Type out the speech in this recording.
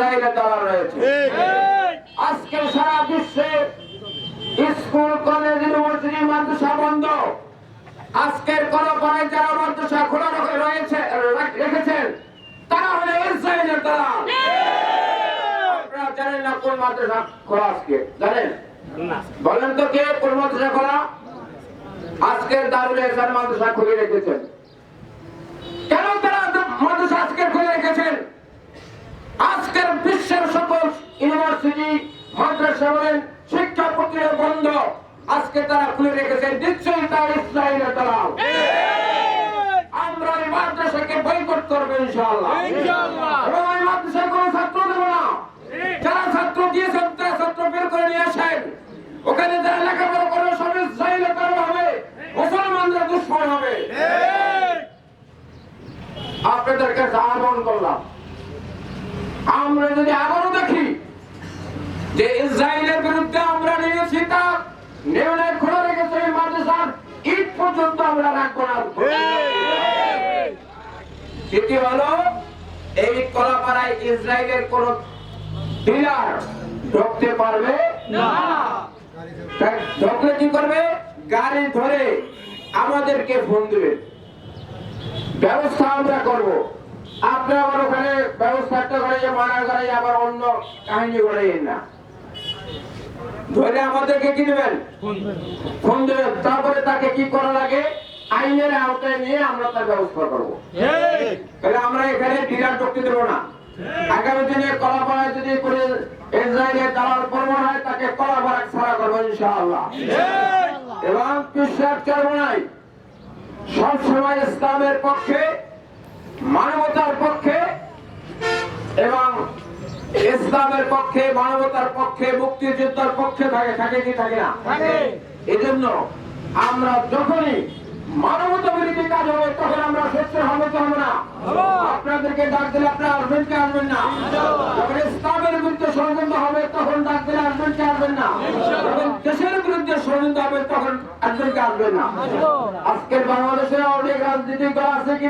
ইসরায়েলের দালাল রয়েছে। আজকে সারা বিশ্বে স্কুল কলেজ ইউনিভার্সিটি মাদ্রাসা বন্ধ। আজকের কলপাড়ায় যারা মাদ্রাসা খোলা রয়েছে রেখেছেন তারা হলো ইসরায়েলের দালাল আপনারা জানেন না কোন মাদ্রাসা খোলা আজকে? জানেন? বলেন তো কে কোন মাদ্রাসা খোলা? আজকের দারুল এহসান মাদ্রাসা খুলে রেখেছেন কেন তারা মাদ্রাসা আজকে খুলে রেখেছেন আজকের বিশ্বের সকল ইউনিভার্সিটি মাদ্রাসা বলেন শিক্ষা প্রক্রিয়া বন্ধ। আজকে তারা খুলে নিশ্চয়ই তার ইসরায়েলের দালাল। আমরা এই মাদ্রাসাকে বয়কট করব ইনশাআল্লাহ। এবং এই মাদ্রাসায় কোনো ছাত্র দেবো না। যারা ছাত্র দিয়েছেন তারা ছাত্র বের করে নিয়ে আসেন। ওখানে যারা লেখাপড়া সব ইসরায়েলের হবে। মুসলমানরা দুশ্মন হবে। আপনাদের কাছে আহ্বান করলাম আমরা যদি আবারও যে ইসরায়েলের বিরুদ্ধে আমরা নিয়েছি তা নেওয়ালে খোলা রেখেছে এই মাদ্রাসার। ঈদ পর্যন্ত আমরা রাখব না। দ্বিতীয় হলো এই কলাপাড়ায় ইসরায়েলের কোন ডিলার ঢুকতে পারবে? তাই ঢুকলে কি করবে? গাড়ি ধরে আমাদেরকে ফোন দেবে। ব্যবস্থা আমরা করব। আপনি আবার ওখানে ব্যবস্থা একটা করে যে মানা করে আবার অন্য কাহিনী করে না। ধরে আমাদেরকে কি দেবেন। ফোন দেবেন। তারপরে তাকে কি করা লাগে আইনের আওতায় নিয়ে আমরা তার ব্যবস্থা করব। তাহলে আমরা এখানে ডিলার ঢুকতে দেবো না। আগামী দিনে কলাপাড়ায় যদি করে ইসরায়েলের দালাল প্রমাণ হয় তাকে কলাপাড়া ছাড়া করব ইনশাআল্লাহ। এবং বিশ্বাস করব নাই সবসময় ইসলামের পক্ষে মানবতার পক্ষে এবং ইসলামের পক্ষে মানবতার পক্ষে মুক্তিযোদ্ধার পক্ষে থাকে থাকে কি থাকে না? এজন্য আমরা যখনই মানবতা বিরোধী কাজ হবে তখন আমরা সত্য হবে তো হবে না। আপনাদেরকে ডাক দিলে আপনারা আসবেন কি আসবেন না? যখন ইসলামের বিরুদ্ধে ষড়যন্ত্র হবে তখন ডাক দিলে আসবেন কি আসবেন না? যখন দেশের বিরুদ্ধে ষড়যন্ত্র হবে তখন আসবেন কি আসবেন না? আজকের বাংলাদেশে অনেক রাজনীতিক দল আছে কি